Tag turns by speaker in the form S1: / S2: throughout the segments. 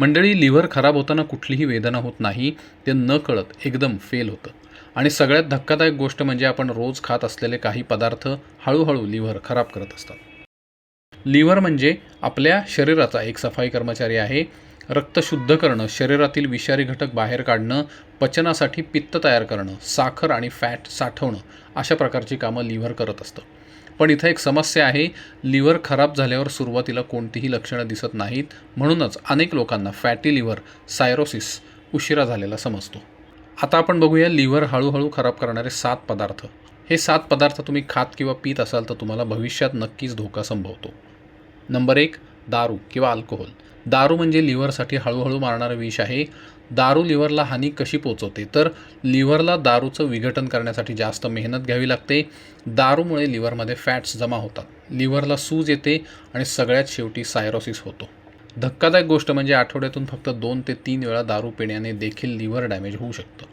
S1: मंडळी लिव्हर खराब होताना कुठलीही वेदना होत नाही ते न कळत एकदम फेल होतं. आणि सगळ्यात धक्कादायक गोष्ट म्हणजे आपण रोज खात असलेले काही पदार्थ हळूहळू लिव्हर खराब करत असतात. लिव्हर म्हणजे आपल्या शरीराचा एक सफाई कर्मचारी आहे. रक्त शुद्ध करणं शरीरातील विषारी घटक बाहेर काढणं पचनासाठी पित्त तयार करणं साखर आणि फॅट साठवणं अशा प्रकारची कामं लिव्हर करत असतं. पण इथं एक समस्या आहे. लिव्हर खराब झाल्यावर सुरुवातीला कोणतीही लक्षणं दिसत नाहीत. म्हणूनच अनेक लोकांना फॅटी लिव्हर सायरोसिस उशिरा झालेला समजतो. आता आपण बघूया लिव्हर हळूहळू खराब करणारे सात पदार्थ. हे सात पदार्थ तुम्ही खात किंवा पीत असाल तर तुम्हाला भविष्यात नक्कीच धोका संभवतो. नंबर एक दारू किंवा अल्कोहोल. दारू म्हणजे लिव्हरसाठी हळूहळू मारणारं विष आहे. दारू लिव्हरला हानी कशी पोचवते? तर लिव्हरला दारूचं विघटन करण्यासाठी जास्त मेहनत घ्यावी लागते. दारूमुळे लिव्हरमध्ये फॅट्स जमा होतात. लिव्हरला सूज येते आणि सगळ्यात शेवटी सायरोसिस होतो. धक्कादायक गोष्ट म्हणजे आठवड्यातून फक्त दोन ते तीन वेळा दारू पिण्याने देखील लिव्हर डॅमेज होऊ शकतं.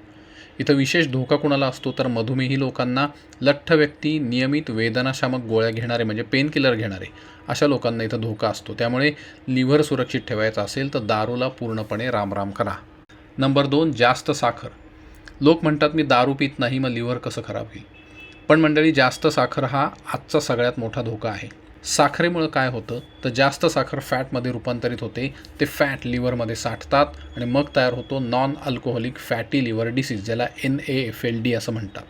S1: इथं विशेष धोका कुणाला असतो तर मधुमेही लोकांना लठ्ठ व्यक्ती नियमित वेदनाशामक गोळ्या घेणारे म्हणजे पेन किलर घेणारे अशा लोकांना इथं धोका असतो. त्यामुळे लिव्हर सुरक्षित ठेवायचा असेल तर दारूला पूर्णपणे रामराम करा. नंबर दोन जास्त साखर. लोक म्हणतात मी दारू पित नाही मग लिव्हर कसं खराब होईल? पण मंडळी जास्त साखर हा आजचा सगळ्यात मोठा धोका आहे. साखरेमुळं काय होतं? तर जास्त साखर फॅटमध्ये रूपांतरित होते. ते फॅट लिव्हरमध्ये साठतात आणि मग तयार होतो non alcoholic fatty liver disease ज्याला N A F L D असं म्हणतात.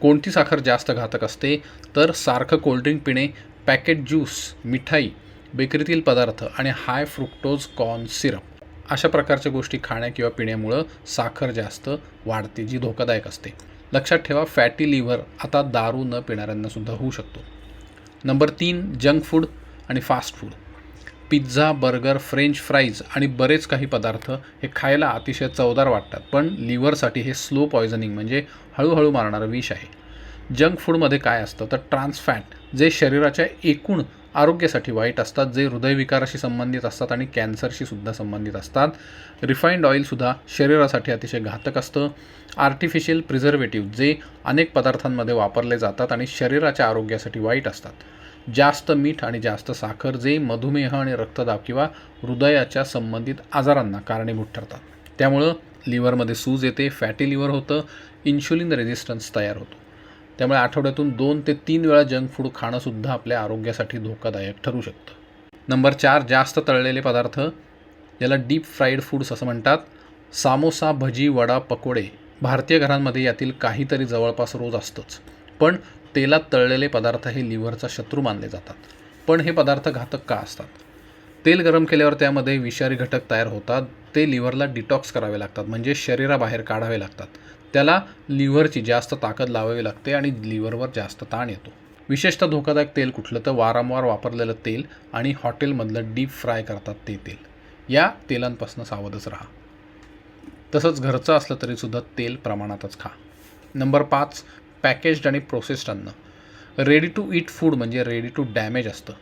S1: कोणती साखर जास्त घातक असते? तर सारखं कोल्ड्रिंक पिणे पॅकेट ज्यूस मिठाई बेकरीतील पदार्थ आणि हाय फ्रुक्टोज कॉर्न सिरप. अशा प्रकारच्या गोष्टी खाण्या किंवा पिण्यामुळं साखर जास्त वाढते जी धोकादायक असते. लक्षात ठेवा फॅटी लिव्हर आता दारू न पिणाऱ्यांनासुद्धा होऊ शकतो. नंबर तीन जंक फूड आणि fast food. Pizza burger french fries आणि बरेच काही पदार्थ हे खायला अतिशय चवदार वाटतात पण लिव्हरसाठी हे स्लो पॉयझनिंग म्हणजे हळूहळू मारणारं विष आहे. जंक फूडमध्ये काय असतं? तर ट्रान्सफॅट जे शरीराच्या एकूण आरोग्यासाठी वाईट असतात जे हृदयविकाराशी संबंधित असतात आणि कॅन्सरशी सुद्धा संबंधित असतात. रिफाईंड ऑइलसुद्धा शरीरासाठी अतिशय घातक असतं. आर्टिफिशियल प्रिझर्वेटिव्ह जे अनेक पदार्थांमध्ये वापरले जातात आणि शरीराच्या आरोग्यासाठी वाईट असतात. जास्त मीठ आणि जास्त साखर जे मधुमेह आणि रक्तदाब किंवा हृदयाच्या संबंधित आजारांना कारणीभूत ठरतात. त्यामुळं लिव्हरमध्ये सूज येते फॅटी लिव्हर होतं इन्शुलिन रेझिस्टन्स तयार होतो. त्यामुळे आठवड्यातून दोन ते तीन वेळा जंक फूड खाणंसुद्धा आपल्या आरोग्यासाठी धोकादायक ठरू शकतं. नंबर चार जास्त तळलेले पदार्थ याला डीप फ्राईड फूड्स असं म्हणतात. सामोसा भजी वडा पकोडे भारतीय घरांमध्ये यातील काहीतरी जवळपास रोज असतंच. पण तेलात तळलेले पदार्थ हे लिव्हरचा शत्रू मानले जातात. पण हे पदार्थ घातक का असतात? तेल गरम केल्यावर त्यामध्ये विषारी घटक तयार होतात. ते लिव्हरला डिटॉक्स करावे लागतात म्हणजे शरीराबाहेर काढावे लागतात. त्याला लिव्हरची जास्त ताकद लावावी लागते आणि लिव्हरवर जास्त ताण येतो. विशेषतः धोकादायक तेल कुठलं तर वारंवार वापरलेलं तेल आणि हॉटेलमधलं डीप फ्राय करतात ते तेल. या तेलांपासून सावधच राहा. तसंच घरचं असलं तरीसुद्धा तेल प्रमाणातच खा. नंबर पाच पॅकेज्ड आणि प्रोसेस्ड अन्न. रेडी टू ईट फूड म्हणजे रेडी टू डॅमेज असतं.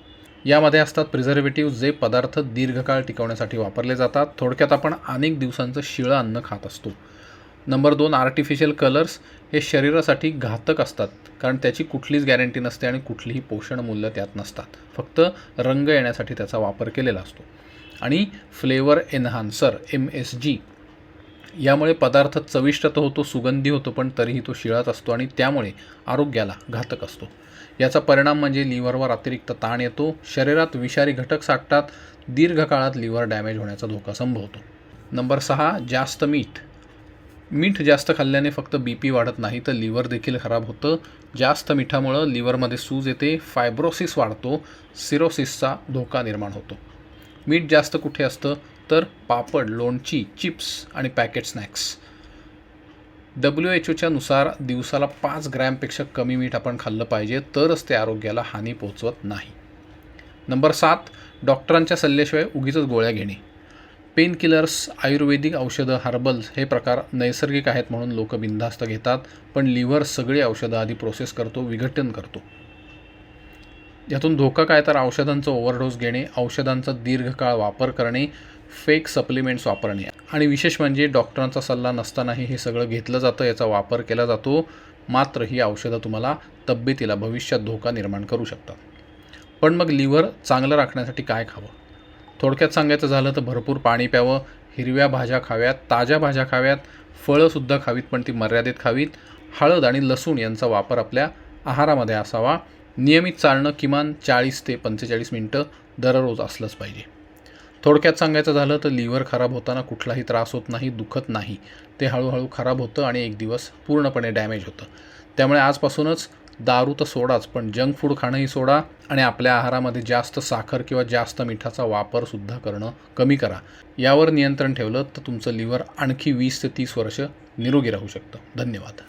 S1: यामध्ये असतात प्रिझर्वेटिव्ह जे पदार्थ दीर्घकाळ टिकवण्यासाठी वापरले जातात. थोडक्यात आपण अनेक दिवसांचं शिळं अन्न खात असतो. नंबर दोन आर्टिफिशियल कलर्स हे शरीरासाठी घातक असतात कारण त्याची कुठलीच गॅरंटी नसते आणि कुठलीही पोषण मूल्य त्यात नसतात. फक्त रंग येण्यासाठी त्याचा वापर केलेला असतो. आणि flavour enhancer M S G यामुळे पदार्थ चविष्ट तर होतो सुगंधी होतो पण तरीही तो शिळाच असतो आणि त्यामुळे आरोग्याला घातक असतो. याचा परिणाम म्हणजे लिव्हरवर अतिरिक्त ताण येतो शरीरात विषारी घटक साठतात दीर्घकाळात लिव्हर डॅमेज होण्याचा धोका संभवतो. नंबर सहा जास्त मीठ. मीठ जास्त खाल्ल्याने फक्त बी पी वाढत नाही तर लिव्हर देखील खराब होतं. जास्त मिठामुळं लिव्हरमध्ये सूज येते फायब्रोसिस वाढतो सिरोसिसचा धोका निर्माण होतो. मीठ जास्त कुठे असतं? तर पापड लोणची चिप्स आणि पॅकेट स्नॅक्स. डब्ल्यू एच ओच्या नुसार दिवसाला पाच ग्रॅमपेक्षा कमी मीठ आपण खाल्लं पाहिजे तरच ते आरोग्याला हानी पोचवत नाही. नंबर सात डॉक्टरांच्या सल्ल्याशिवाय उगीच गोळ्या घेणे. पेन किलर्स आयुर्वेदिक औषधं हर्बल्स हे प्रकार नैसर्गिक आहेत म्हणून लोक बिनधास्त घेतात पण लिव्हर सगळी औषधं आधी प्रोसेस करतो विघटन करतो. यातून धोका काय तर औषधांचं ओव्हरडोस घेणे औषधांचा दीर्घकाळ वापर करणे फेक सप्लिमेंट्स वापरणे. आणि विशेष म्हणजे डॉक्टरांचा सल्ला नसतानाही हे सगळं घेतलं जातं याचा वापर केला जातो. मात्र ही औषधं तुम्हाला तब्येतीला भविष्यात धोका निर्माण करू शकतात. पण मग लिव्हर चांगलं राखण्यासाठी काय खावं? थोडक्यात सांगायचं झालं तर भरपूर पाणी प्यावं हिरव्या भाज्या खाव्यात ताज्या भाज्या खाव्यात फळंसुद्धा खावीत पण ती मर्यादित खावीत. हळद आणि लसूण यांचा वापर आपल्या आहारामध्ये असावा. नियमित चालणं किमान चाळीस ते पंचेचाळीस मिनटं दररोज असलंच पाहिजे. थोडक्यात सांगायचं झालं तर लिव्हर खराब होताना कुठलाही त्रास होत नाही दुखत नाही. ते हळूहळू खराब होतं आणि एक दिवस पूर्णपणे डॅमेज होतं. त्यामुळे आजपासूनच दारू तर सोडाच पण जंक फूड खाणंही सोडा आणि आपल्या आहारामध्ये जास्त साखर किंवा जास्त मिठाचा वापरसुद्धा करणं कमी करा. यावर नियंत्रण ठेवलं तर तुमचं लिव्हर आणखी वीस ते तीस वर्ष निरोगी राहू शकतं. धन्यवाद.